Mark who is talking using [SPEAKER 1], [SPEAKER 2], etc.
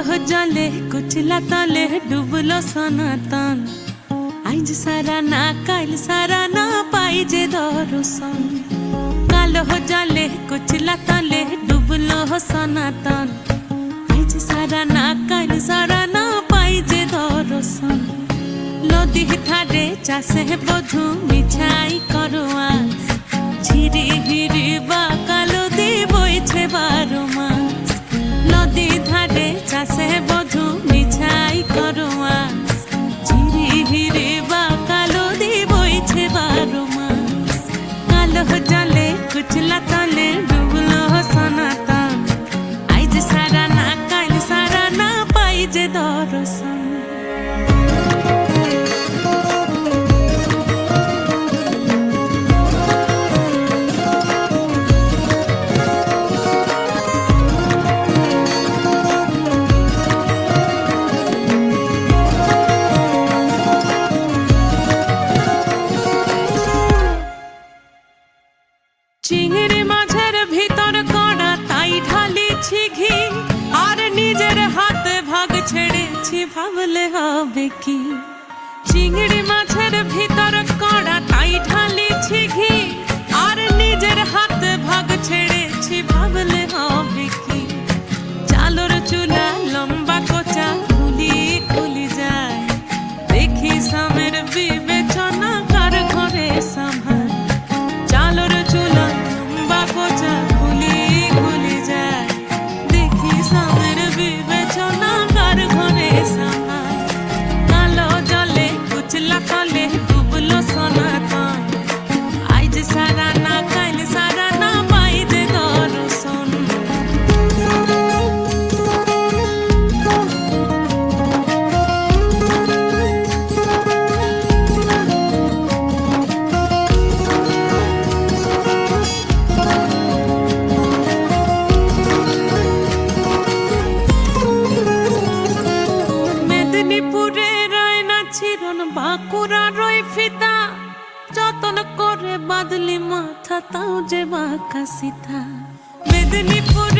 [SPEAKER 1] কালো জলে কুচলা তলে ডুবলো সনাতন আইজ সারা না কাল সারা না পাই যে দর্শন কালো জলে কুচলা তলে ডুবলো সনাতন আইজ সারা না কাল সারা না পাই যে দর্শন নদী ধারে চাষে বধু মিছাই করো আস ঝিরি হিরি বা সারা না কাল সারা না পাই যে দর্শন নিজের হাতে ভাগ ছেড়েছি ভাবলে হবে কি? চিংড়ি মাছের ভিতর ছিরন বাঁকুড়া রয় ফিতা যতন করে বাদলি মাথা তাও যে বাঁকা সীতা। মেদিনীপুরে